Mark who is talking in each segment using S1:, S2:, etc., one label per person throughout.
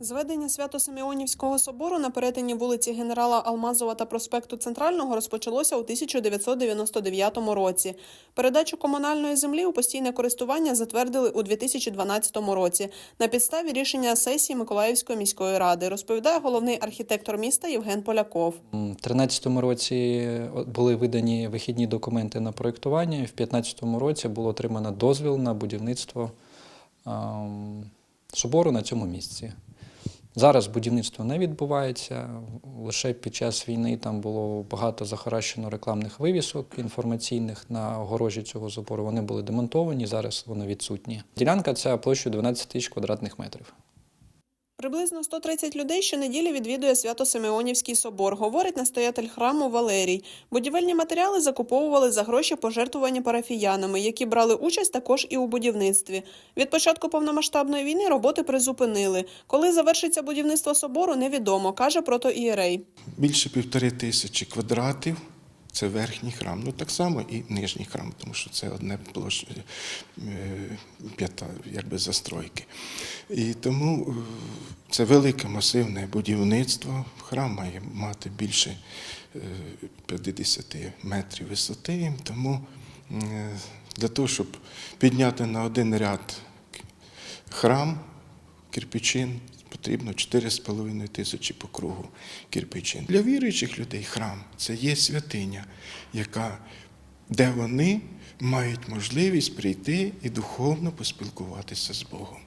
S1: Зведення Свято-Симеонівського собору на перетині вулиці генерала Алмазова та проспекту Центрального розпочалося у 1999 році. Передачу комунальної землі у постійне користування затвердили у 2012 році на підставі рішення сесії Миколаївської міської ради, розповідає головний архітектор міста Євген Поляков.
S2: У 2013 році були видані вихідні документи на проєктування, в 2015 році було отримано дозвіл на будівництво собору на цьому місці. Зараз будівництво не відбувається. Лише під час війни там було багато захаращено рекламних вивісок інформаційних на огорожі цього забору. Вони були демонтовані, зараз вони відсутні. Ділянка ця площею 12 тисяч квадратних метрів.
S1: Приблизно 130 людей щонеділі відвідує Свято-Симеонівський собор, говорить настоятель храму Валерій. Будівельні матеріали закуповували за гроші, пожертвувані парафіянами, які брали участь також і у будівництві. Від початку повномасштабної війни роботи призупинили. Коли завершиться будівництво собору, невідомо, каже протоієрей.
S3: більше півтори тисячі квадратів. Це верхній храм. Ну так само і нижній храм, тому що це одне площа е, п'ята якби застройки. І тому е, це велике масивне будівництво. Храм має мати більше е, 50 метрів висоти. Тому е, для того, щоб підняти на один ряд храм, кирпичин, потрібно 4,5 тисячі по кругу кирпичин. Для віруючих людей храм це є святиня, яка, де вони мають можливість прийти і духовно поспілкуватися з Богом.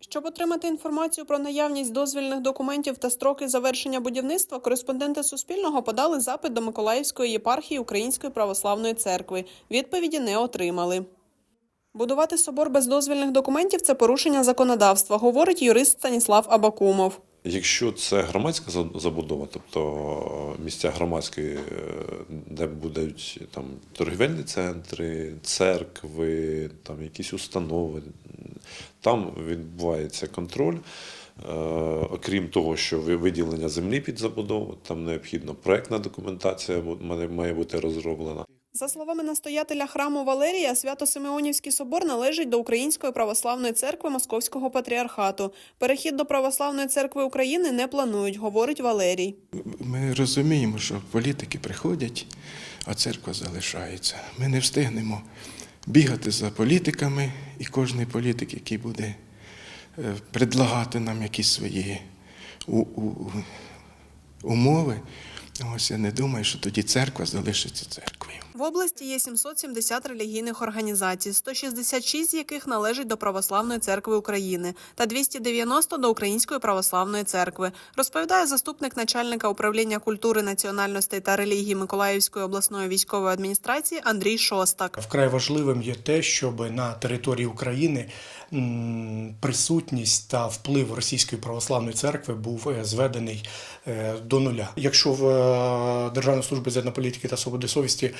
S1: Щоб отримати інформацію про наявність дозвільних документів та строки завершення будівництва, кореспонденти Суспільного подали запит до Миколаївської єпархії Української православної церкви. Відповіді не отримали. Будувати собор без дозвільних документів це порушення законодавства, говорить юрист Станіслав Абакумов.
S4: Якщо це громадська забудова, тобто місця громадські, е, де будуть там торгівельні центри, церкви, там якісь установи, там відбувається контроль. Е, Окрім того, що ви- виділення землі під забудову, там необхідно проектна документація має бути розроблена.
S1: За словами настоятеля храму Валерія, Свято-Симеонівський собор належить до Української православної церкви Московського патріархату. Перехід до Православної церкви України не планують, говорить Валерій.
S3: Ми розуміємо, що політики приходять, а церква залишається. Ми не встигнемо бігати за політиками, і кожний політик, який буде е, предлагати нам якісь свої умови, ось я не думаю, що тоді церква залишиться церквою.
S1: В області є 770 релігійних організацій, 166 з яких належать до Православної церкви України та 290 до Української православної церкви, розповідає заступник начальника управління культури, національностей та релігії Миколаївської обласної військової адміністрації Андрій Шостак.
S5: Вкрай важливим є те, щоб на території України присутність та вплив Російської православної церкви був е, зведений е, до нуля. Якщо в е, Державній службі з етнополітики та свободи совісті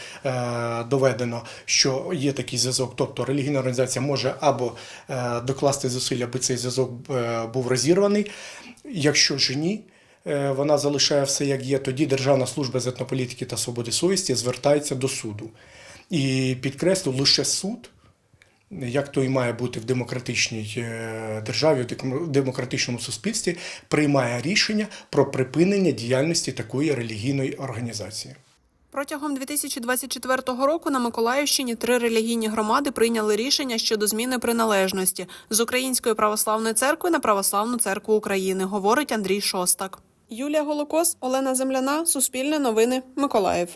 S5: доведено, що є такий зв'язок, тобто релігійна організація може або е, докласти зусиль, аби цей зв'язок е, був розірваний, якщо ж ні. е, Вона залишає все як є. Тоді Державна служба з етнополітики та свободи совісті звертається до суду. І підкреслю, лише суд, як то і має бути в демократичній е, державі, в демократичному суспільстві, приймає рішення про припинення діяльності такої релігійної організації.
S1: Протягом 2024 року на Миколаївщині три релігійні громади прийняли рішення щодо зміни приналежності з Української православної церкви на Православну церкву України, говорить Андрій Шостак. Юлія Голокос, Олена Земляна, Суспільне новини, Миколаїв.